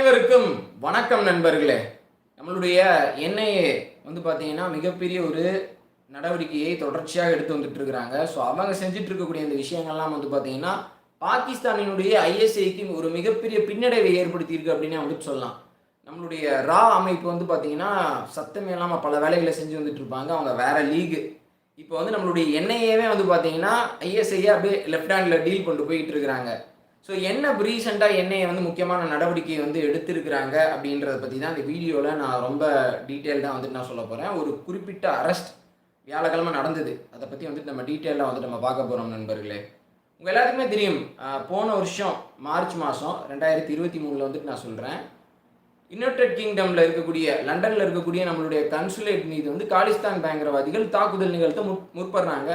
அனைவருக்கும் வணக்கம் நண்பர்களே. நம்மளுடைய என்ஐஏ வந்து பார்த்தீங்கன்னா மிகப்பெரிய ஒரு நடவடிக்கையை தொடர்ச்சியாக எடுத்து வந்துட்டு இருக்கிறாங்க ஸோ அவங்க செஞ்சுட்டு இருக்கக்கூடிய இந்த விஷயங்கள்லாம் வந்து பார்த்தீங்கன்னா பாகிஸ்தானினுடைய ஐஎஸ்ஐக்கு ஒரு மிகப்பெரிய பின்னடைவை ஏற்படுத்தியிருக்கு அப்படின்னு வந்துட்டு சொல்லலாம். நம்மளுடைய ரா அமைப்பு வந்து பார்த்தீங்கன்னா சத்தமே இல்லாமல் பல வேலைகளை செஞ்சு வந்துட்டு இருப்பாங்க அவங்க வேற லீகு. இப்போ வந்து நம்மளுடைய என்ஐஏவே வந்து பார்த்தீங்கன்னா ஐஎஸ்ஐயை அப்படியே லெஃப்ட் ஹேண்டில் டீல் கொண்டு போயிட்டு இருக்கிறாங்க ஸோ என்ன ரீசெண்டாக என்ஐஏ வந்து முக்கியமான நடவடிக்கை வந்து எடுத்திருக்கிறாங்க அப்படின்றத பற்றி தான் இந்த வீடியோவில் நான் ரொம்ப டீட்டெயில்டாக வந்துட்டு நான் சொல்ல போகிறேன் ஒரு குறிப்பிட்ட அரெஸ்ட் வியாழக்கிழமை நடந்தது. அதை பற்றி வந்துட்டு நம்ம டீட்டெயிலாக வந்துட்டு நம்ம பார்க்க போகிறோம் நண்பர்களே. உங்கள் எல்லாத்துக்குமே தெரியும் போன வருஷம் மார்ச் மாதம் ரெண்டாயிரத்தி இருபத்தி மூணில் வந்துட்டு நான் சொல்கிறேன் யுனைடெட் கிங்டமில் இருக்கக்கூடிய லண்டனில் இருக்கக்கூடிய நம்மளுடைய கன்சுலேட் மீது வந்து காலிஸ்தான் பயங்கரவாதிகள் தாக்குதல் நிகழ்த்த முற் முற்படுறாங்க.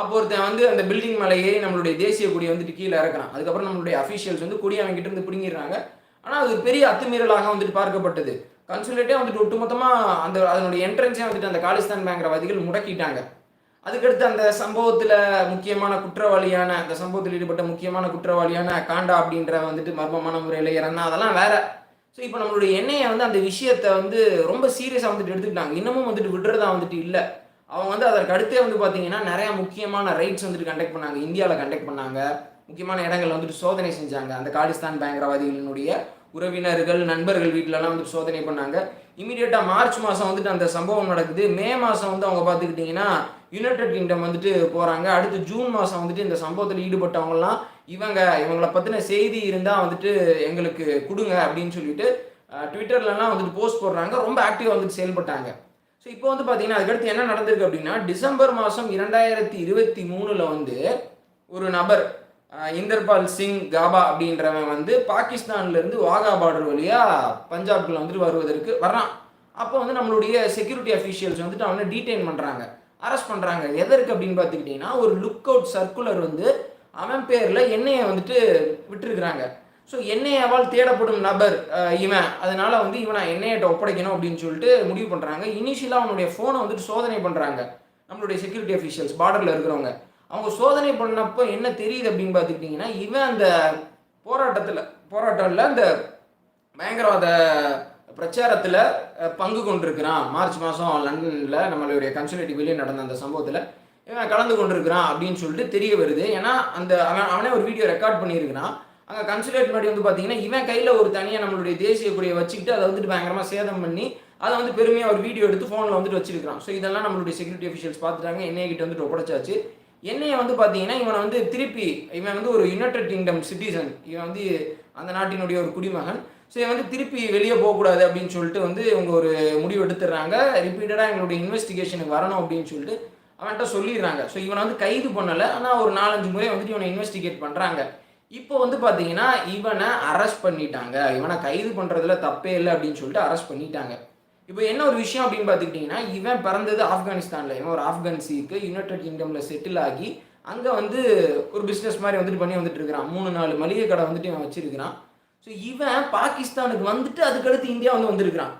அப்போ ஒருத்தன் வந்து அந்த பில்டிங் மேலே ஏறி நம்மளுடைய தேசிய கொடியை வந்துட்டு கீழே இறக்குறான். அதுக்கப்புறம் நம்மளுடைய அஃபீஷியல்ஸ் வந்து கொடி அவங்ககிட்ட இருந்து பிடுங்கிடுறாங்க. ஆனால் அது ஒரு பெரிய அத்துமீறலாக வந்துட்டு பார்க்கப்பட்டது. கன்சுலேட்டே வந்துட்டு ஒட்டுமொத்தமாக அந்த அதனுடைய என்ட்ரன்ஸே வந்துட்டு அந்த காலிஸ்தான் பயங்கரவாதிகள் முடக்கிட்டாங்க. அதுக்கடுத்து அந்த சம்பவத்தில் முக்கியமான குற்றவாளியான அந்த சம்பவத்தில் ஈடுபட்ட முக்கியமான குற்றவாளியான காண்டா அப்படின்ற வந்துட்டு மர்மமான முறையில் இறந்தா அதெல்லாம் வேற. ஸோ இப்போ நம்மளுடைய எண்ணெயை வந்து அந்த விஷயத்தை வந்து ரொம்ப சீரியஸாக வந்துட்டு எடுத்துக்கிட்டாங்க. இன்னமும் வந்துட்டு விடுறதா வந்துட்டு இல்லை. அவங்க வந்து அதற்கு அடுத்தே வந்து பார்த்தீங்கன்னா நிறைய முக்கியமான ரைட்ஸ் வந்துட்டு கண்டக்ட் பண்ணாங்க. இந்தியாவில் கண்டக்ட் பண்ணாங்க. முக்கியமான இடங்கள்ல வந்துட்டு சோதனை செஞ்சாங்க. அந்த காலிஸ்தான் பயங்கரவாதிகளினுடைய உறவினர்கள் நண்பர்கள் வீட்டிலலாம் வந்துட்டு சோதனை பண்ணாங்க. இமீடியட்டாக மார்ச் மாதம் வந்துட்டு அந்த சம்பவம் நடக்குது. மே மாதம் வந்து அவங்க பார்த்துக்கிட்டிங்கன்னா யுனைடெட் கிங்டம் வந்துட்டு போகிறாங்க அடுத்து ஜூன் மாதம் வந்துட்டு இந்த சம்பவத்தில் ஈடுபட்டவங்கலாம் இவங்க இவங்கள பற்றின செய்தி இருந்தால் வந்துட்டு எங்களுக்கு கொடுங்க அப்படின்னு சொல்லிட்டு ட்விட்டர்லலாம் வந்துட்டு போஸ்ட் போடுறாங்க. ரொம்ப ஆக்டிவாக வந்துட்டு செயல்பட்டாங்க. ஸோ இப்போ வந்து பார்த்தீங்கன்னா அதுக்கடுத்து என்ன நடந்திருக்கு அப்படின்னா டிசம்பர் மாதம் இரண்டாயிரத்தி இருபத்தி மூணில் வந்து ஒரு நபர் இந்தர்பால் சிங் காபா அப்படின்றவன் வந்து பாகிஸ்தான்லேருந்து வாகா பார்டர் வழியாக பஞ்சாப்குள்ளே வந்துட்டு வருவதற்கு வர்றான். அப்போ வந்து நம்மளுடைய செக்யூரிட்டி அஃபீஷியல்ஸ் வந்துட்டு அவனை டீடைன் பண்ணுறாங்க அரெஸ்ட் பண்ணுறாங்க எதற்கு அப்படின்னு பார்த்துக்கிட்டிங்கன்னா ஒரு லுக் அவுட் சர்க்குலர் வந்து அவன் பேரில் எண்ணெயை வந்துட்டு விட்டுருக்குறாங்க. ஸோ என்ஐஏவால் தேடப்படும் நபர் இவன். அதனால வந்து இவனை என்ஐஏட்ட ஒப்படைக்கணும் அப்படின்னு சொல்லிட்டு முடிவு பண்ணுறாங்க இனிஷியலாக அவனுடைய ஃபோனை வந்துட்டு சோதனை பண்ணுறாங்க நம்மளுடைய செக்யூரிட்டி அஃபீஷியல்ஸ் பார்டரில் இருக்கிறவங்க. அவங்க சோதனை பண்ணப்போ என்ன தெரியுது அப்படின்னு பார்த்துக்கிட்டிங்கன்னா இவன் அந்த போராட்டத்தில் போராட்டத்தில் அந்த பயங்கரவாத பிரச்சாரத்தில் பங்கு கொண்டிருக்கிறான். மார்ச் மாதம் லண்டனில் நம்மளுடைய கன்சுலேட்டிவ் வெளியே நடந்த அந்த சம்பவத்தில் இவன் கலந்து கொண்டிருக்கிறான் அப்படின்னு சொல்லிட்டு தெரிய வருது. ஏன்னா அந்த அவன் அவனே ஒரு வீடியோ ரெக்கார்ட் பண்ணியிருக்கிறான். அங்கே கன்சுலேட் முன்னாடி வந்து பார்த்தீங்கன்னா இவன் கையில் ஒரு தனியாக நம்மளுடைய தேசிய கொடியை வச்சுக்கிட்டு அதை வந்துட்டு பயங்கரமாக சேதம் பண்ணி அதை வந்து பெருமையாக ஒரு வீடியோ எடுத்து ஃபோனில் வந்துட்டு வச்சிருக்கிறான். ஸோ இதெல்லாம் நம்மளுடைய செக்யூரிட்டி அஃபிஷியல்ஸ் பார்த்துட்டாங்க என்ஐ கிட்ட வந்துட்டு ஒப்படைச்சாச்சு. என்னையை வந்து பார்த்தீங்கன்னா இவனை வந்து திருப்பி இவன் வந்து ஒரு யுனைடெட் கிங்டம் சிட்டிசன் இவன் வந்து அந்த நாட்டினுடைய ஒரு குடிமகன். ஸோ இவன் வந்து திருப்பி வெளியே போகக்கூடாது அப்படின்னு சொல்லிட்டு வந்து இவங்க ஒரு முடிவு எடுத்துடுறாங்க. ரிப்பீட்டடாக எங்களுடைய இன்வெஸ்டிகேஷனுக்கு வரணும் அப்படின்னு சொல்லிட்டு அவன்கிட்ட சொல்லிடுறாங்க. ஸோ இவனை வந்து கைது பண்ணலை. ஆனால் ஒரு நாலஞ்சு முறை வந்துட்டு இவனை இன்வெஸ்டிகேட் பண்ணுறாங்க இப்போ வந்து பார்த்தீங்கன்னா இவனை அரெஸ்ட் பண்ணிட்டாங்க. இவனை கைது பண்ணுறதுல தப்பே இல்லை அப்படின்னு சொல்லிட்டு அரெஸ்ட் பண்ணிட்டாங்க. இப்போ என்ன ஒரு விஷயம் அப்படின்னு பார்த்துக்கிட்டிங்கன்னா இவன் பிறந்தது ஆப்கானிஸ்தானில். இவன் ஒரு ஆப்கான் யுனைடெட் கிங்டமில் செட்டில் ஆகி அங்கே வந்து ஒரு பிஸ்னஸ் மாதிரி வந்துட்டு பண்ணி வந்துட்டு இருக்கிறான். மூணு நாலு மளிகை கடை வந்துட்டு இவன் வச்சிருக்கிறான். ஸோ இவன் பாகிஸ்தானுக்கு வந்துட்டு அதுக்கடுத்து இந்தியா வந்து வந்திருக்கிறான்.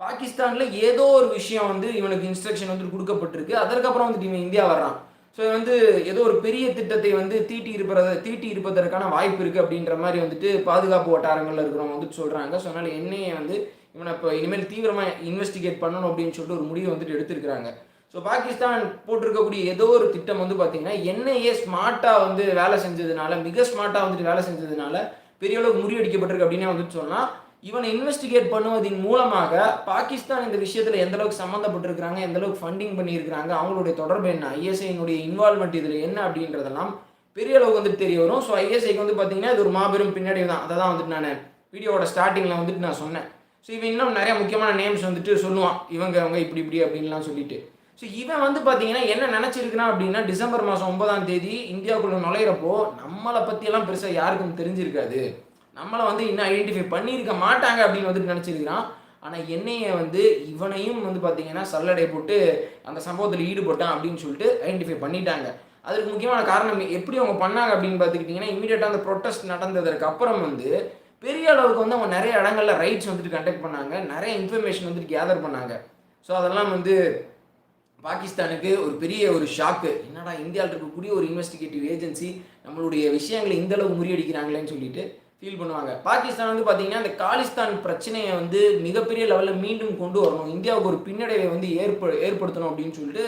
பாகிஸ்தானில் ஏதோ ஒரு விஷயம் வந்து இவனுக்கு இன்ஸ்ட்ரக்ஷன் வந்துட்டு கொடுக்கப்பட்டிருக்கு. அதற்கப்புறம் வந்துட்டு இவன் இந்தியா வர்றான். ஸோ வந்து ஏதோ ஒரு பெரிய திட்டத்தை வந்து தீட்டி இருப்பத தீட்டி இருப்பதற்கான வாய்ப்பு இருக்குது அப்படின்ற மாதிரி வந்துட்டு பாதுகாப்பு வட்டாரங்களில் இருக்கிறவங்க வந்துட்டு சொல்கிறாங்க ஸோ அதனால் என்னையை வந்து இவனை இப்போ இனிமேல் தீவிரமாக இன்வெஸ்டிகேட் பண்ணணும் அப்படின்னு சொல்லிட்டு ஒரு முடிவை வந்துட்டு எடுத்திருக்கிறாங்க. ஸோ பாகிஸ்தான் போட்டிருக்கக்கூடிய ஏதோ ஒரு திட்டம் வந்து பார்த்தீங்கன்னா என்ஐஏ ஸ்மார்ட்டாக வந்து வேலை செஞ்சதுனால மிக ஸ்மார்ட்டாக வந்துட்டு வேலை செஞ்சதுனால பெரிய அளவுக்கு முறியடிக்கப்பட்டிருக்கு அப்படின்னே வந்துட்டு சொன்னால் இவனை இன்வெஸ்டிகேட் பண்ணுவதன் மூலமாக பாகிஸ்தான் இந்த விஷயத்தில் எந்த அளவுக்கு சம்மந்தப்பட்டிருக்கிறாங்க எந்த அளவுக்கு ஃபண்டிங் பண்ணியிருக்கிறாங்க அவங்களுடைய தொடர்பு என்ன ஐஎஸ்ஐனுடைய இன்வால்மெண்ட் இதில் என்ன அப்படின்றதெல்லாம் பெரிய அளவுக்கு வந்துட்டு தெரிய வரும். ஸோ ஐஎஸ்ஐக்கு வந்து பார்த்தீங்கன்னா இது ஒரு மாபெரும் பின்னாடி தான். அதை தான் வந்துட்டு நான் வீடியோவோட ஸ்டார்டிங்கில் வந்துட்டு நான் சொன்னேன். ஸோ இவன் இன்னும் நிறைய முக்கியமான நேம்ஸ் வந்துட்டு சொல்லுவான். இவங்க அவங்க இப்படி இப்படி அப்படின்லாம் சொல்லிட்டு. ஸோ இவன் வந்து பார்த்தீங்கன்னா என்ன நினச்சிருக்கிறான் அப்படின்னா டிசம்பர் மாதம் ஒன்பதாம் தேதி இந்தியாவுக்குள்ளே நுழையிறப்போ நம்மளை பற்றியெல்லாம் பெருசாக யாருக்கும் தெரிஞ்சிருக்காது. நம்மளை வந்து இன்னும் ஐடென்டிஃபை பண்ணியிருக்க மாட்டாங்க அப்படின்னு வந்துட்டு நினச்சிருக்கிறான். ஆனால் என்னைய வந்து இவனையும் வந்து பார்த்தீங்கன்னா சல்லடை போட்டு அந்த சம்பவத்தில் ஈடுபட்டான் அப்படின்னு சொல்லிட்டு ஐடென்டிஃபை பண்ணிட்டாங்க. அதுக்கு முக்கியமான காரணம் எப்படி அவங்க பண்ணாங்க அப்படின்னு பார்த்துக்கிட்டிங்கன்னா இமீடியட்டாக அந்த ப்ரொட்டஸ்ட் நடந்ததற்கு அப்புறம் வந்து பெரிய அளவுக்கு வந்து அவங்க நிறைய இடங்களில் ரைட்ஸ் வந்துட்டு கண்டக்ட் பண்ணாங்க. நிறைய இன்ஃபர்மேஷன் வந்துட்டு கேதர் பண்ணாங்க. ஸோ அதெல்லாம் வந்து பாகிஸ்தானுக்கு ஒரு பெரிய ஒரு ஷாக்கு என்னடா இந்தியாவில் இருக்கக்கூடிய ஒரு இன்வெஸ்டிகேட்டிவ் ஏஜென்சி நம்மளுடைய விஷயங்களை இந்த அளவு முறியடிக்கிறாங்களேன்னு சொல்லிட்டு ஃபீல் பண்ணுவாங்க. பாகிஸ்தான் வந்து பார்த்தீங்கன்னா அந்த காலிஸ்தான் பிரச்சனையை வந்து மிகப்பெரிய லெவலில் மீண்டும் கொண்டு வரணும். இந்தியாவுக்கு ஒரு பின்னடைவை வந்து ஏற்ப ஏற்படுத்தணும் அப்படின்னு சொல்லிட்டு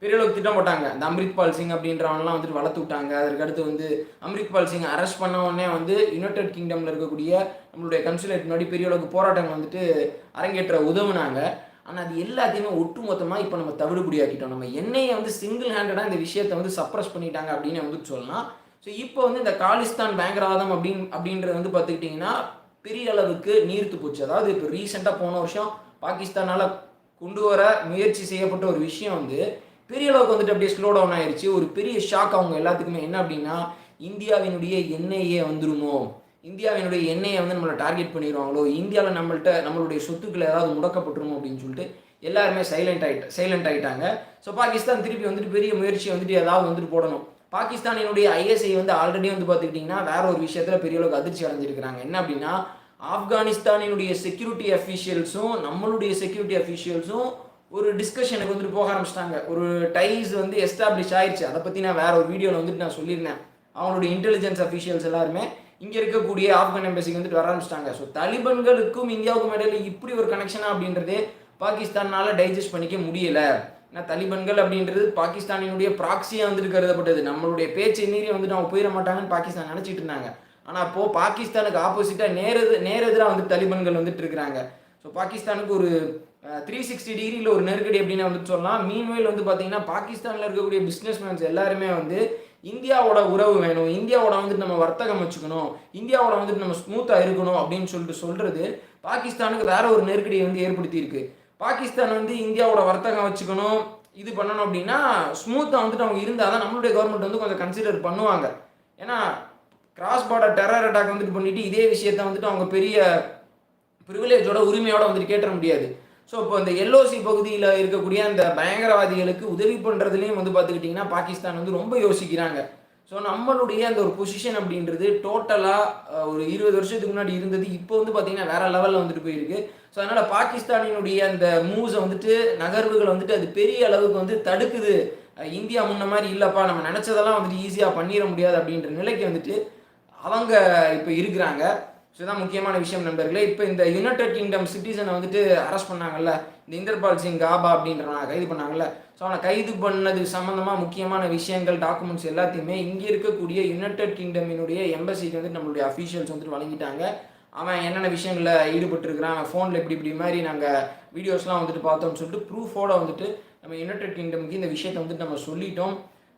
பெரிய அளவுக்கு திட்டம் போட்டாங்க. அந்த அம்ரித்பால் சிங் அப்படின்றவன்லாம் வந்துட்டு வளர்த்து விட்டாங்க. அதற்கடுத்து வந்து அம்ரித்பால் சிங் அரெஸ்ட் பண்ண உடனே வந்து யுனைடெட் கிங்டமில் இருக்கக்கூடிய நம்மளுடைய கன்சுலேட் முன்னாடி பெரிய அளவுக்கு போராட்டங்கள் வந்துட்டு அரங்கேற்ற உதவுனாங்க. ஆனால் அது எல்லாத்தையுமே ஒட்டுமொத்தமாக இப்போ நம்ம தவிடுபடியாக்கிட்டோம். நம்ம எண்ணெயை வந்து சிங்கிள் ஹேண்டடாக இந்த விஷயத்தை வந்து சப்ரஸ் பண்ணிட்டாங்க அப்படின்னு வந்து சொல்லலாம். ஸோ இப்போ வந்து இந்த காலிஸ்தான் பயங்கரவாதம் அப்படின்னு அப்படின்றது வந்து பார்த்துக்கிட்டிங்கன்னா பெரிய அளவுக்கு நீர்த்து போச்சு. அதாவது இப்போ ரீசெண்டாக போன வருஷம் பாகிஸ்தானால் கொண்டு வர முயற்சி செய்யப்பட்ட ஒரு விஷயம் வந்து பெரிய அளவுக்கு வந்துட்டு அப்படியே ஸ்லோ டவுன் ஆயிடுச்சு ஒரு பெரிய ஷாக் அவங்க எல்லாத்துக்குமே. என்ன அப்படின்னா இந்தியாவினுடைய எண்ணெயே வந்துருமோ? இந்தியாவினுடைய எண்ணெயை வந்து நம்மளை டார்கெட் பண்ணிடுவாங்களோ? இந்தியாவில் நம்மள்கிட்ட நம்மளுடைய சொத்துக்களை ஏதாவது முடக்கப்பட்டுருமோ அப்படின்னு சொல்லிட்டு எல்லாருமே சைலண்ட் ஆகிட்டு சைலண்ட் ஆகிட்டாங்க ஸோ பாகிஸ்தான் திருப்பி வந்துட்டு பெரிய முயற்சியை வந்துட்டு ஏதாவது வந்துட்டு போடணும். பாகிஸ்தானினுடைய ஐஎஸ்ஐ வந்து ஆல்ரெடி வந்து பார்த்துக்கிட்டிங்கன்னா வேற ஒரு விஷயத்தில் பெரிய அளவுக்கு அதிர்ச்சி அடைஞ்சிருக்கிறாங்க. என்ன அப்படின்னா ஆப்கானிஸ்தானினுடைய செக்யூரிட்டி அஃபீஷியல்ஸும் நம்மளுடைய செக்யூரிட்டி அஃபீஷியல்ஸும் ஒரு டிஸ்கஷனுக்கு வந்துட்டு போக ஆரம்பிச்சிட்டாங்க. ஒரு டைஸ் வந்து எஸ்டாப்ளிஷ் ஆயிடுச்சு அதை பற்றி நான் வேற ஒரு வீடியோவில் வந்துட்டு நான் சொல்லியிருந்தேன். அவங்களுடைய இன்டெலிஜென்ஸ் அஃபீஷியல்ஸ் எல்லாருமே இங்கே இருக்கக்கூடிய ஆப்கான் எம்பசிக்கு வந்துட்டு வர ஆரம்பிச்சிட்டாங்க. ஸோ தலிபன்களுக்கும் இந்தியாவுக்கும் இடையில இப்படி ஒரு கனெக்ஷனா அப்படின்றதே பாகிஸ்தானால டைஜஸ்ட் பண்ணிக்க முடியல. ஏன்னா தலிபன்கள் அப்படின்றது பாகிஸ்தானினுடைய ப்ராக்சியாக வந்துட்டு கருதப்பட்டது. நம்மளுடைய பேச்சை மீறி வந்துட்டு அவங்க போயிட மாட்டாங்கன்னு பாகிஸ்தான் நினச்சிட்டு இருந்தாங்க. ஆனால் அப்போது பாகிஸ்தானுக்கு ஆப்போசிட்டாக நேரது நேரெதிராக வந்துட்டு தலிபன்கள் வந்துட்டு இருக்கிறாங்க. ஸோ பாகிஸ்தானுக்கு ஒரு த்ரீ சிக்ஸ்டி டிகிரியில் ஒரு நெருக்கடி அப்படின்னு வந்துட்டு சொல்லலாம். மீன்வேல் வந்து பார்த்தீங்கன்னா பாகிஸ்தானில் இருக்கக்கூடிய பிஸ்னஸ் மேன்ஸ் எல்லாருமே வந்து இந்தியாவோட உறவு வேணும். இந்தியாவோட வந்துட்டு நம்ம வர்த்தகம் வச்சுக்கணும். இந்தியாவோட வந்துட்டு நம்ம ஸ்மூத்தாக இருக்கணும் அப்படின்னு சொல்லிட்டு சொல்கிறது பாகிஸ்தானுக்கு வேற ஒரு நெருக்கடியை வந்து ஏற்படுத்தியிருக்கு. பாகிஸ்தான் வந்து இந்தியாவோட வர்த்தகம் வச்சுக்கணும் இது பண்ணணும் அப்படின்னா ஸ்மூத்தாக வந்துட்டு அவங்க இருந்தால் தான் நம்மளுடைய கவர்மெண்ட் வந்து கொஞ்சம் கன்சிடர் பண்ணுவாங்க. ஏன்னா கிராஸ் பார்டர் டெரர் அட்டாக் வந்துட்டு பண்ணிட்டு இதே விஷயத்த வந்துட்டு அவங்க பெரிய ப்ரிவிலேஜோட உரிமையோட வந்துட்டு கேட்டுற முடியாது. ஸோ இப்போ இந்த எல்ஓசி பகுதியில் இருக்கக்கூடிய அந்த பயங்கரவாதிகளுக்கு உதவி பண்ணுறதுலேயும் வந்து பார்த்துக்கிட்டிங்கன்னா பாகிஸ்தான் வந்து ரொம்ப யோசிக்கிறாங்க. ஸோ நம்மளுடைய அந்த ஒரு பொசிஷன் அப்படின்றது டோட்டலாக ஒரு இருபது வருஷத்துக்கு முன்னாடி இருந்தது. இப்போ வந்து பார்த்தீங்கன்னா வேற லெவலில் வந்துட்டு போயிருக்கு. ஸோ அதனால் பாகிஸ்தானினுடைய அந்த மூவ்ஸை வந்துட்டு நகர்வுகளை வந்துட்டு அது பெரிய அளவுக்கு வந்து தடுக்குது. இந்தியா முன்ன மாதிரி இல்லைப்பா. நம்ம நினச்சதெல்லாம் வந்துட்டு ஈஸியாக பண்ணிட முடியாது அப்படின்ற நிலைக்கு வந்துட்டு அவங்க இப்போ இருக்கிறாங்க. ஸோ இதான் முக்கியமான விஷயம் நண்பர்களே. இப்போ இந்த யுனைடெட் கிங்டம் சிட்டிசனை வந்துட்டு அரெஸ்ட் பண்ணாங்கல்ல இந்தர்பால் சிங் காபா அப்படின்றவனை கைது பண்ணாங்கல்ல. ஸோ அவனை கைது பண்ணது சம்மந்தமாக முக்கியமான விஷயங்கள் டாக்குமெண்ட்ஸ் எல்லாத்தையுமே இங்கே இருக்கக்கூடிய யுனைடெட் கிங்டமினுடைய எம்பசிக்கு வந்துட்டு நம்மளுடைய அஃபீஷியல்ஸ் வந்துட்டு வழங்கிட்டாங்க. அவன் என்னென்ன விஷயங்களில் ஈடுபட்டிருக்கிறான் அவன் ஃபோனில் இப்படி இப்படி மாதிரி நாங்கள் வீடியோஸ்லாம் வந்துட்டு பார்த்தோம்னு சொல்லிட்டு ப்ரூஃபோட வந்துட்டு நம்ம யுனைடெட் கிங்டமுக்கு இந்த விஷயத்தை வந்துட்டு நம்ம சொல்லிட்டோம்.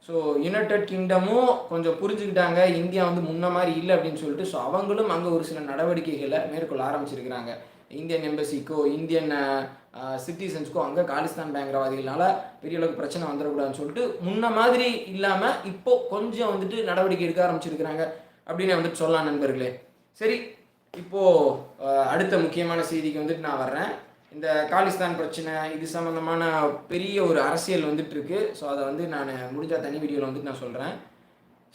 ஸோ யுனைடெட் கிங்டமும் கொஞ்சம் புரிஞ்சுக்கிட்டாங்க இந்தியா வந்து முன்ன மாதிரி இல்லை அப்படின்னு சொல்லிட்டு ஸோ அவங்களும் அங்கே ஒரு சில நடவடிக்கைகளை மேற்கொள்ள ஆரம்பிச்சிருக்கிறாங்க. இந்தியன் எம்பசிக்கோ இந்தியன் சிட்டிசன்ஸ்க்கும் அங்கே காலிஸ்தான் பயங்கரவாதிகளால பெரிய அளவுக்கு பிரச்சனை வந்துடக்கூடாதுன்னு சொல்லிட்டு முன்ன மாதிரி இல்லாமல் இப்போ கொஞ்சம் வந்துட்டு நடவடிக்கை எடுக்க ஆரம்பிச்சிருக்கிறாங்க அப்படின்னு வந்துட்டு சொல்லலாம் நண்பர்களே. சரி இப்போது அடுத்த முக்கியமான செய்திக்கு வந்துட்டு நான் வர்றேன். இந்த காலிஸ்தான் பிரச்சனை இது சம்மந்தமான பெரிய ஒரு அரசியல் வந்துட்டு இருக்கு. ஸோ அதை வந்து நான் முடிஞ்ச தனி வீடியோவில் வந்துட்டு நான் சொல்கிறேன்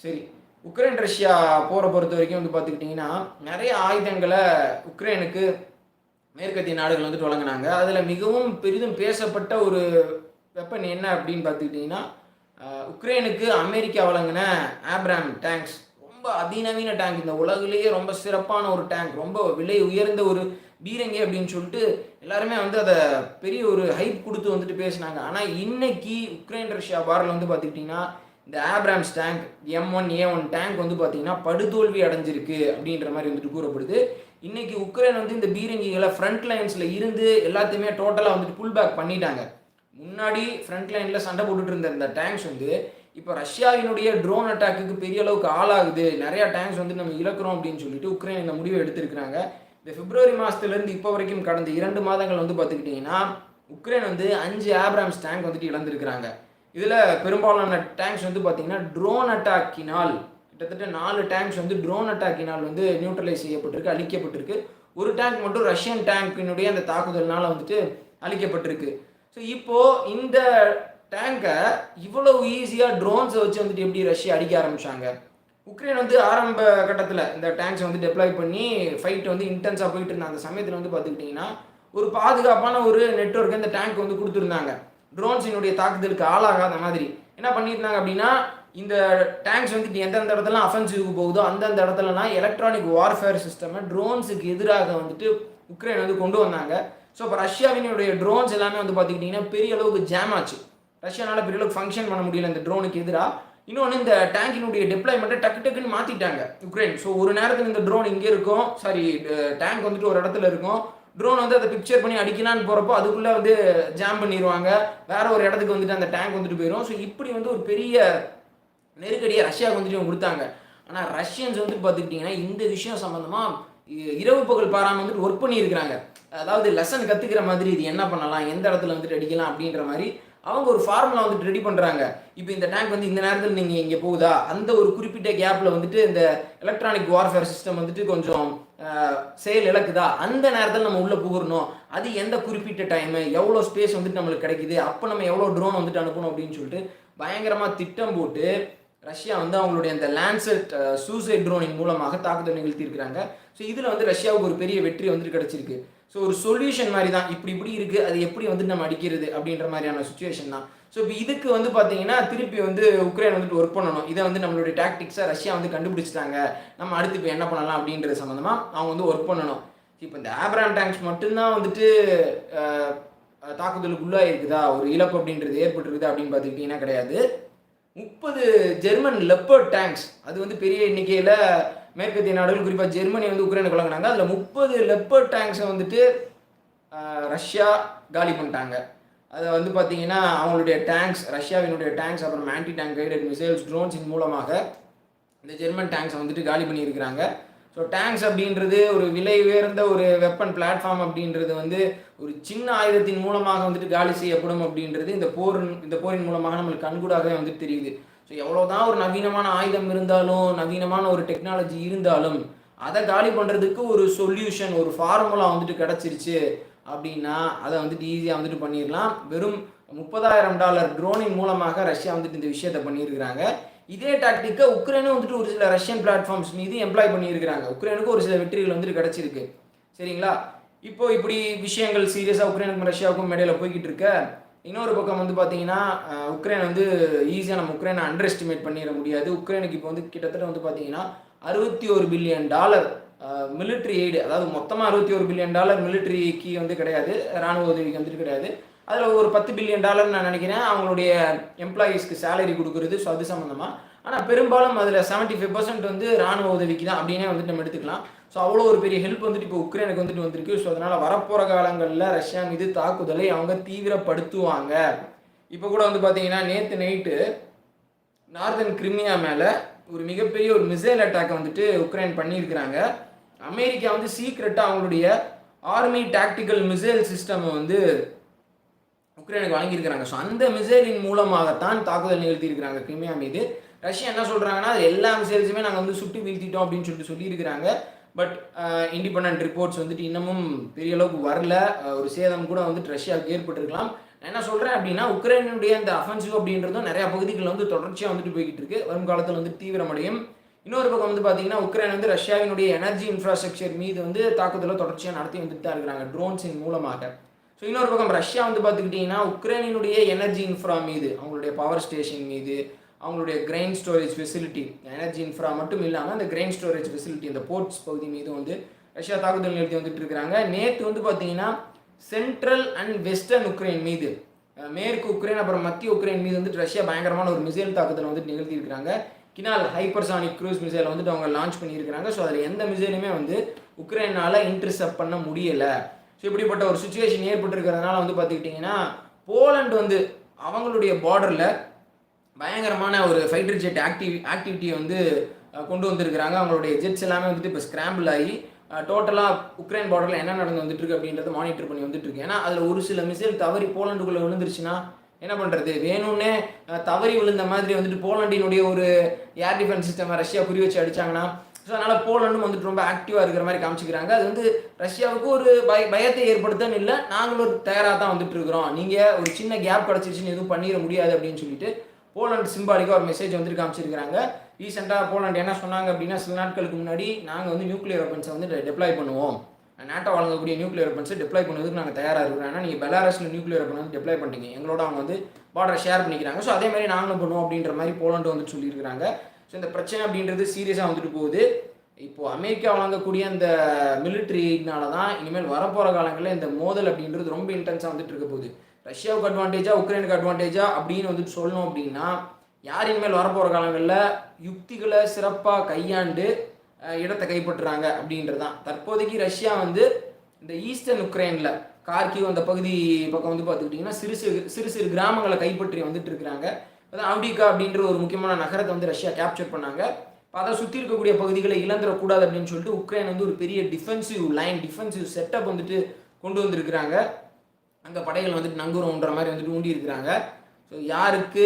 சரி உக்ரைன் ரஷ்யா போரை பொறுத்த வரைக்கும் வந்து பார்த்துக்கிட்டிங்கன்னா நிறைய ஆயுதங்களை உக்ரைனுக்கு மேற்கத்திய நாடுகள் வந்துட்டு வழங்கினாங்க. அதில் மிகவும் பெரிதும் பேசப்பட்ட ஒரு வெப்பன் என்ன அப்படின்னு பார்த்துக்கிட்டிங்கன்னா உக்ரைனுக்கு அமெரிக்கா வழங்கின ஆப்ராம் டேங்க்ஸ் ரொம்ப அதிநவீன டேங்க் இந்த உலகிலேயே ரொம்ப சிறப்பான ஒரு டேங்க் ரொம்ப விலை உயர்ந்த ஒரு பீரங்கி அப்படின்னு சொல்லிட்டு எல்லாருமே வந்து அதை பெரிய ஒரு ஹைப் கொடுத்து வந்துட்டு பேசினாங்க. ஆனால் இன்னைக்கு உக்ரைன் ரஷ்யா வாரில் வந்து பார்த்துக்கிட்டிங்கன்னா இந்த Abrams tank M one A one tank வந்து பார்த்தீங்கன்னா படுதோல்வி அடைஞ்சிருக்கு அப்படின்ற மாதிரி வந்துட்டு கூறப்படுது. இன்னைக்கு உக்ரைன் வந்து இந்த பீரங்கிகளை ஃப்ரண்ட் லைன்ஸில் இருந்து எல்லாத்தையுமே டோட்டலாக வந்துட்டு புல் பேக் பண்ணிட்டாங்க. முன்னாடி ஃப்ரண்ட் லைனில் சண்டை போட்டுட்டு இருந்த இந்த டேங்க்ஸ் வந்து இப்போ ரஷ்யாவினுடைய ட்ரோன் அட்டாக்குக்கு பெரிய அளவுக்கு ஆளாகுது. நிறையா டேங்க்ஸ் வந்து நம்ம இழக்கிறோம் அப்படின்னு சொல்லிட்டு உக்ரைன் இந்த முடிவை எடுத்திருக்கிறாங்க. இந்த பிப்ரவரி மாதத்துலேருந்து இப்போ வரைக்கும் கடந்த இரண்டு மாதங்கள் வந்து பார்த்துக்கிட்டிங்கன்னா உக்ரைன் வந்து அஞ்சு ஆப்ராம்ஸ் டேங்க் வந்துட்டு இழந்திருக்கிறாங்க. இதில் பெரும்பாலான டேங்க்ஸ் வந்து பார்த்திங்கன்னா ட்ரோன் அட்டாக்கினால் கிட்டத்தட்ட நாலு டேங்க்ஸ் வந்து ட்ரோன் அட்டாக்கினால் வந்து நியூட்ரலைஸ் செய்யப்பட்டிருக்கு அழிக்கப்பட்டிருக்கு. ஒரு டேங்க் மட்டும் ரஷ்யன் டேங்கினுடைய அந்த தாக்குதல்னால் வந்துட்டு அழிக்கப்பட்டிருக்கு. ஸோ இப்போது இந்த டேங்கை இவ்வளவு ஈஸியாக ட்ரோன்ஸை வச்சு வந்துட்டு எப்படி ரஷ்யா அடிக்க ஆரம்பித்தாங்க உக்ரைன் வந்து ஆரம்ப கட்டத்தில் இந்த டேங்க்ஸை வந்து டெப்ளாய் பண்ணி ஃபைட் வந்து இன்டென்ஸாக போயிட்டு இருந்த அந்த சமயத்தில் வந்து பார்த்துக்கிட்டிங்கன்னா ஒரு பாதுகாப்பான ஒரு நெட்ஒர்க் இந்த டேங்க் வந்து கொடுத்துருந்தாங்க. ட்ரோன்ஸினுடைய தாக்குதலுக்கு ஆளாகாத மாதிரி. என்ன பண்ணியிருந்தாங்க அப்படின்னா இந்த டேங்க்ஸ் வந்துட்டு எந்தெந்த இடத்துலலாம் அஃபென்சிவ்க்கு போகுதோ அந்தந்த இடத்துலலாம் எலக்ட்ரானிக் வார்ஃபேர் சிஸ்டமை ட்ரோன்ஸுக்கு எதிராக வந்துட்டு உக்ரைன் வந்து கொண்டு வந்தாங்க. ஸோ இப்போ ரஷ்யாவினுடைய ட்ரோன்ஸ் எல்லாமே வந்து பார்த்துக்கிட்டிங்கன்னா பெரிய அளவுக்கு ஜாம் ஆச்சு. ரஷ்யானால பெரிய அளவுக்கு ஃபங்க்ஷன் பண்ண முடியல இந்த ட்ரோனுக்கு எதிராக இன்னொன்று இந்த டேங்கினுடைய டிப்ளாய்மெண்ட்டை டக்கு டக்குன்னு மாற்றிட்டாங்க உக்ரைன். ஸோ ஒரு நேரத்தில் இந்த ட்ரோன் இங்கே இருக்கும். சாரி டேங்க் வந்துட்டு ஒரு இடத்துல இருக்கும். ட்ரோன் வந்து அதை பிக்சர் பண்ணி அடிக்கலான்னு போகிறப்போ அதுக்குள்ளே வந்து ஜாம் பண்ணிடுவாங்க வேற ஒரு இடத்துக்கு வந்துட்டு அந்த டேங்க் வந்துட்டு போயிடும் ஸோ இப்படி வந்து ஒரு பெரிய நெருக்கடியை ரஷ்யாவுக்கு வந்துட்டு கொடுத்தாங்க. ஆனால் ரஷ்யன்ஸ் வந்து பார்த்துக்கிட்டிங்கன்னா இந்த விஷயம் சம்மந்தமாக இரவு பகல் பாராமல் வந்துட்டு ஒர்க் பண்ணியிருக்கிறாங்க. அதாவது லெசன் கற்றுக்கிற மாதிரி இது என்ன பண்ணலாம் எந்த இடத்துல வந்துட்டு அடிக்கலாம் அப்படின்ற மாதிரி அவங்க ஒரு ஃபார்முலா வந்துட்டு ரெடி பண்ணுறாங்க இப்போ இந்த டேங்க் வந்து இந்த நேரத்தில் நீங்கள் இங்கே போகுதா? அந்த ஒரு குறிப்பிட்ட கேப்பில் வந்துட்டு இந்த எலக்ட்ரானிக் வார்ஃபேர் சிஸ்டம் வந்துட்டு கொஞ்சம் செயல் இழக்குதா? அந்த நேரத்தில் நம்ம உள்ளே புகரணும் அது எந்த குறிப்பிட்ட டைமு எவ்வளோ ஸ்பேஸ் வந்துட்டு நம்மளுக்கு கிடைக்குது? அப்போ நம்ம எவ்வளோ ட்ரோன் வந்துட்டு அனுப்பணும் அப்படின்னு சொல்லிட்டு பயங்கரமாக திட்டம் போட்டு ரஷ்யா வந்து அவங்களுடைய அந்த லேண்ட்செட் சூசைட் ட்ரோனின் மூலமாக தாக்குதல் நிகழ்த்தியிருக்கிறாங்க. ஸோ இதில் வந்து ரஷ்யாவுக்கு ஒரு பெரிய வெற்றி வந்துட்டு கிடச்சிருக்கு. ஸோ ஒரு சொல்யூஷன் மாதிரி தான். இப்படி இப்படி இருக்குது அது எப்படி வந்துட்டு நம்ம அடிக்கிறது அப்படின்ற மாதிரியான சுச்சுவேஷன் தான். ஸோ இப்போ இதுக்கு வந்து பார்த்தீங்கன்னா திருப்பி வந்து உக்ரைன் வந்துட்டு ஒர்க் பண்ணணும். இதை வந்து நம்மளுடைய டாக்டிக்ஸாக ரஷ்யா வந்து கண்டுபிடிச்சிட்டாங்க. நம்ம அடுத்து இப்போ என்ன பண்ணலாம் அப்படின்றது சம்மந்தமாக அவங்க வந்து ஒர்க் பண்ணணும். இப்போ இந்த ஆப்ரான் டேங்க்ஸ் மட்டும்தான் வந்துட்டு அஹ், அஹ், ஒரு இழப்பு அப்படின்றது ஏற்பட்டுருக்குது அப்படின்னு பார்த்துக்கிட்டிங்கன்னா கிடையாது. முப்பது ஜெர்மன் லெப்பர்ட் டேங்க்ஸ். அது வந்து பெரிய எண்ணிக்கையில் மேற்கத்திய நாடுகள் குறிப்பாக ஜெர்மனி வந்து உக்ரைனுக்கு வழங்கினாங்க. அதில் முப்பது லெப்பர்ட் டேங்க்ஸை வந்துட்டு ரஷ்யா காலி பண்ணிட்டாங்க. அதை வந்து பார்த்தீங்கன்னா அவங்களுடைய டேங்க்ஸ் ரஷ்யாவினுடைய டேங்க்ஸ் அப்புறம் ஆன்டி டேங்க் கைடட் மிசைல்ஸ் ட்ரோன்ஸின் மூலமாக இந்த ஜெர்மன் டேங்க்ஸை வந்துட்டு காலி பண்ணியிருக்கிறாங்க. ஸோ டேங்க்ஸ் அப்படின்றது ஒரு விலை உயர்ந்த ஒரு வெப்பன் பிளாட்ஃபார்ம் அப்படின்றது வந்து ஒரு சின்ன ஆயுதத்தின் மூலமாக வந்துட்டு காலி செய்யப்படும் அப்படின்றது இந்த போர் இந்த போரின் மூலமாக நம்மளுக்கு கண்கூடாகவே வந்துட்டு தெரியுது. ஸோ எவ்வளோதான் ஒரு நவீனமான ஆயுதம் இருந்தாலும் நவீனமான ஒரு டெக்னாலஜி இருந்தாலும் அதை காலி பண்ணுறதுக்கு ஒரு சொல்யூஷன் ஒரு ஃபார்முலா வந்துட்டு கிடச்சிருச்சு அப்படின்னா அதை வந்துட்டு ஈஸியாக வந்துட்டு பண்ணிடலாம். வெறும் முப்பதாயிரம் டாலர் ட்ரோனின் மூலமாக ரஷ்யா வந்துட்டு இந்த விஷயத்தை பண்ணியிருக்கிறாங்க. இதே டாக்டிக்கை உக்ரைனும் வந்துட்டு ஒரு சில ரஷ்யன் பிளாட்ஃபார்ம்ஸ் மீது எம்ப்ளாய் பண்ணியிருக்கிறாங்க. உக்ரைனுக்கு ஒரு சில வெற்றிகள் வந்துட்டு கிடச்சிருக்கு. சரிங்களா? இப்போ இப்படி விஷயங்கள் சீரியஸாக உக்ரைனுக்கும் ரஷ்யாவுக்கும் இடையில போய்கிட்டு இருக்க இன்னொரு பக்கம் வந்து பார்த்தீங்கன்னா உக்ரைன் வந்து ஈஸியாக நம்ம உக்ரைனை அண்டர் எஸ்டிமேட் பண்ணிட முடியாது. உக்ரைனுக்கு இப்போ வந்து கிட்டத்தட்ட வந்து பார்த்தீங்கன்னா அறுபத்தி ஒரு பில்லியன் டாலர் மிலிட்ரி எய்டு அதாவது மொத்தமாக அறுபத்தி ஒரு பில்லியன் டாலர் மிலிட்ரிக்கு வந்து கிடையாது. ராணுவ உதவிக்கு வந்துட்டு கிடையாது. அதில் ஒரு பத்து பில்லியன் டாலர் நான் நினைக்கிறேன். அவங்களுடைய எம்ப்ளாயீஸ்க்கு சேலரி கொடுக்குறது ஸோ அது சம்மந்தமாக ஆனால் பெரும்பாலும் அதில் செவன்ட்டி ஃபைவ் பர்சன்ட் வந்து ராணுவ உதவிக்கு தான் அப்படின்னே வந்துட்டு நம்ம எடுத்துக்கலாம். ஸோ அவ்வளோ ஒரு பெரிய ஹெல்ப் வந்துட்டு இப்போ உக்ரைனுக்கு வந்துட்டு வந்திருக்கு. ஸோ அதனால் வரப்போகிற காலங்களில் ரஷ்யா மீது தாக்குதலை அவங்க தீவிரப்படுத்துவாங்க. இப்போ கூட வந்து பார்த்தீங்கன்னா நேற்று நைட்டு நார்தன் கிரிமியா மேலே ஒரு மிகப்பெரிய ஒரு மிசைல் அட்டாக் வந்துட்டு உக்ரைன் பண்ணியிருக்கிறாங்க. அமெரிக்கா வந்து சீக்ரெட்டாக அவங்களுடைய ஆர்மி டாக்டிக்கல் மிசைல் சிஸ்டமை வந்து உக்ரைனுக்கு வழங்கியிருக்கிறாங்க. ஸோ அந்த மிசைலின் மூலமாகத்தான் தாக்குதல் நிகழ்த்தியிருக்கிறாங்க கிரிமியா மீது. ரஷ்யா என்ன சொல்கிறாங்கன்னா அது எல்லா மிசைல்ஸுமே நாங்கள் வந்து சுட்டு வீழ்த்திட்டோம் அப்படின்னு சொல்லிட்டு சொல்லியிருக்கிறாங்க. பட் இண்டிபெண்ட் ரிப்போர்ட்ஸ் வந்துட்டு இன்னமும் பெரிய அளவுக்கு வரல. ஒரு சேதம் கூட வந்துட்டு ரஷ்யாவுக்கு ஏற்பட்டிருக்கலாம். நான் என்ன சொல்கிறேன் அப்படின்னா உக்ரைனுடைய இந்த அஃபென்சிவ் அப்படின்றதும் நிறையா பகுதிகளில் வந்து தொடர்ச்சியாக வந்துட்டு போய்கிட்டு இருக்கு. வரும் காலத்தில் வந்து தீவிரமடையும். இன்னொரு பக்கம் வந்து பார்த்தீங்கன்னா உக்ரைன் வந்து ரஷ்யாவினுடைய எனர்ஜி இன்ஃப்ராஸ்ட்ரக்சர் மீது வந்து தாக்குதலை தொடர்ச்சியாக நடத்தி வந்துட்டு தான் இருக்கிறாங்க ட்ரோன்ஸின் மூலமாக. ஸோ இன்னொரு பக்கம் ரஷ்யா வந்து பார்த்துக்கிட்டிங்கன்னா உக்ரைனினுடைய எனர்ஜி இன்ஃப்ரா மீது அவங்களுடைய பவர் ஸ்டேஷன் மீது அவங்களுடைய grain storage facility energy infra மட்டும் இல்லாமல் அந்த கிரெயின் ஸ்டோரேஜ் ஃபெசிலிட்டி இந்த போர்ட்ஸ் பகுதி மீது வந்து ரஷ்யா தாக்குதல் நிறுத்தி வந்துட்டு இருக்கிறாங்க நேற்று வந்து பார்த்தீங்கன்னா சென்ட்ரல் அண்ட் வெஸ்டர்ன் உக்ரைன் மீது மேற்கு உக்ரைன் அப்புறம் மத்திய உக்ரைன் மீது வந்துட்டு ரஷ்யா பயங்கரமான ஒரு மிசைல் தாக்குதல் வந்துட்டு நிகழ்த்தியிருக்கிறாங்க கினால் ஹைப்பர்சானிக் க்ரூஸ் மிசைலை வந்துட்டு அவங்க லான்ச் பண்ணியிருக்கிறாங்க. ஸோ அதில் எந்த மிசைலுமே வந்து உக்ரைனால் இன்டர்செப்ட் பண்ண முடியலை. ஸோ இப்படிப்பட்ட ஒரு சுச்சுவேஷன் ஏற்பட்டிருக்கிறதுனால வந்து பார்த்துக்கிட்டிங்கன்னா போலண்ட் வந்து அவங்களுடைய பார்டரில் பயங்கரமான ஒரு ஃபைட்டர் ஜெட் ஆக்டிவ் ஆக்டிவிட்டியை வந்து கொண்டு வந்திருக்கிறாங்க. அவங்களுடைய ஜெட்ஸ் எல்லாமே வந்துட்டு இப்போ ஸ்கிராம்பிள் ஆகி டோட்டலாக உக்ரைன் பார்டரில் என்ன நடந்து வந்துட்டுருக்கு அப்படின்றத மானிட்டர் பண்ணி வந்துட்டுருக்கு. ஏன்னா அதில் ஒரு சில மிசைல் தவறி போலண்டுக்குள்ளே விழுந்துருச்சுன்னா என்ன பண்ணுறது வேணும்னே தவறி விழுந்த மாதிரி வந்துட்டு போலண்டினுடைய ஒரு ஏர் டிஃபென்ஸ் சிஸ்டம் ரஷ்யா குறி வச்சு அடிச்சாங்கன்னா ஸோ அதனால் போலண்டும் வந்துட்டு ரொம்ப ஆக்டிவாக இருக்கிற மாதிரி காமிச்சிக்கிறாங்க. அது வந்து ரஷ்யாவுக்கு ஒரு பய பயத்தை ஏற்படுத்தன்னு இல்லை நாங்களும் தயாராக தான் வந்துட்டு இருக்கிறோம். நீங்கள் ஒரு சின்ன கேப் கிடச்சிருச்சுன்னு எதுவும் பண்ணிட முடியாது அப்படின்னு சொல்லிட்டு போலண்ட் சிம்பாலிக்காக ஒரு மெசேஜ் வந்துட்டு காமிச்சிருக்கிறாங்க. ரீசெண்டாக போலண்ட் என்ன சொன்னாங்க அப்படின்னா சில நாட்களுக்கு முன்னாடி நாங்கள் வந்து நியூக்ளியர் வெப்பன்ஸை வந்து டெப்ளாய் பண்ணுவோம். நாட்டோ வழங்கக்கூடிய நியூக்ளியர் வெப்பன்ஸை டிப்ளை பண்ணுறதுக்கு நாங்கள் தயாராக இருக்கிறோம். ஏன்னா நீங்கள் பெலாரஸில் நியூக்ளியர் வெப்பன் வந்து டிப்ளை பண்ணிட்டீங்க. எங்களோட அவங்க வந்து பார்டரை ஷேர் பண்ணிக்கிறாங்க. ஸோ அதே மாதிரி நாங்களும் பண்ணுவோம் அப்படின்ற மாதிரி போலண்டு வந்து சொல்லியிருக்கிறாங்க. ஸோ இந்த பிரச்சனை அப்படின்றது சீரியஸாக வந்துட்டு போகுது. இப்போது அமெரிக்கா வழங்கக்கூடிய அந்த மிலிட்ரினால தான் இனிமேல் வரப்போகிற காலங்களில் இந்த மோதல் அப்படின்றது ரொம்ப இன்டென்ஸாக வந்துட்டு இருக்க போகுது. ரஷ்யாவுக்கு அட்வான்டேஜா உக்ரைனுக்கு அட்வான்டேஜா அப்படின்னு வந்துட்டு சொல்லணும் அப்படின்னா யார் இனிமேல் வரப்போகிற காலங்களில் யுக்திகளை சிறப்பாக கையாண்டு இடத்தை கைப்பற்றுறாங்க அப்படின்றது தான் தற்போதைக்கு ரஷ்யா வந்து இந்த ஈஸ்டர்ன் உக்ரைனில் கார்கிவ் அந்த பகுதி பக்கம் வந்து பார்த்துக்கிட்டிங்கன்னா சிறு சிறு சிறு சிறு கிராமங்களை கைப்பற்றி வந்துட்டு இருக்கிறாங்க. அதான் அவுடிகா அப்படின்ற ஒரு முக்கியமான நகரத்தை வந்து ரஷ்யா கேப்சர் பண்ணாங்க. இப்போ அதை சுற்றி இருக்கக்கூடிய பகுதிகளை இழந்துடக்கூடாது அப்படின்னு சொல்லிட்டு உக்ரைன் வந்து ஒரு பெரிய டிஃபென்சிவ் லைன் டிஃபென்சிவ் செட்டப் வந்துட்டு கொண்டு வந்திருக்கிறாங்க. அங்கே படைகள் வந்துட்டு நங்குறோன்ற மாதிரி வந்துட்டு ஊண்டி இருக்கிறாங்க. ஸோ யாருக்கு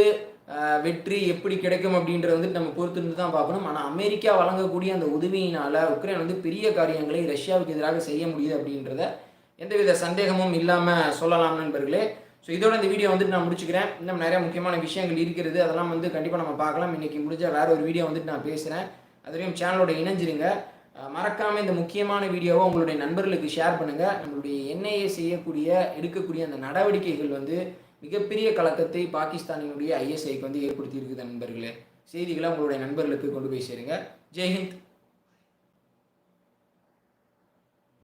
வெற்றி எப்படி கிடைக்கும் அப்படின்றத வந்துட்டு நம்ம பொறுத்திருந்து தான் பார்க்கணும். ஆனால் அமெரிக்கா வழங்கக்கூடிய அந்த உதவியினால் உக்ரைன் வந்து பெரிய காரியங்களை ரஷ்யாவுக்கு எதிராக செய்ய முடியுது அப்படின்றத எந்தவித சந்தேகமும் இல்லாமல் சொல்லலாம் நண்பர்களே. ஸோ இதோட இந்த வீடியோ வந்துட்டு நான் முடிச்சுக்கிறேன். இன்னும் நிறைய முக்கியமான விஷயங்கள் இருக்கிறது. அதெல்லாம் வந்து கண்டிப்பாக நம்ம பார்க்கலாம். இன்றைக்கி முடிஞ்ச வேற ஒரு வீடியோ வந்துட்டு நான் பேசுகிறேன் அதுலேயும் சேனலோட இணைஞ்சிருங்க. மறக்காமல் இந்த முக்கியமான வீடியோவை உங்களுடைய நண்பர்களுக்கு ஷேர் பண்ணுங்கள் நம்மளுடைய என்ஐஏ செய்யக்கூடிய எடுக்கக்கூடிய அந்த நடவடிக்கைகள் வந்து மிகப்பெரிய கலக்கத்தை பாகிஸ்தானினுடைய ஐஎஸ்ஐக்கு வந்து ஏற்படுத்தி இருக்குது நண்பர்களே. செய்திகளை உங்களுடைய நண்பர்களுக்கு கொண்டு போய் சேருங்க. ஜெய்ஹிந்த்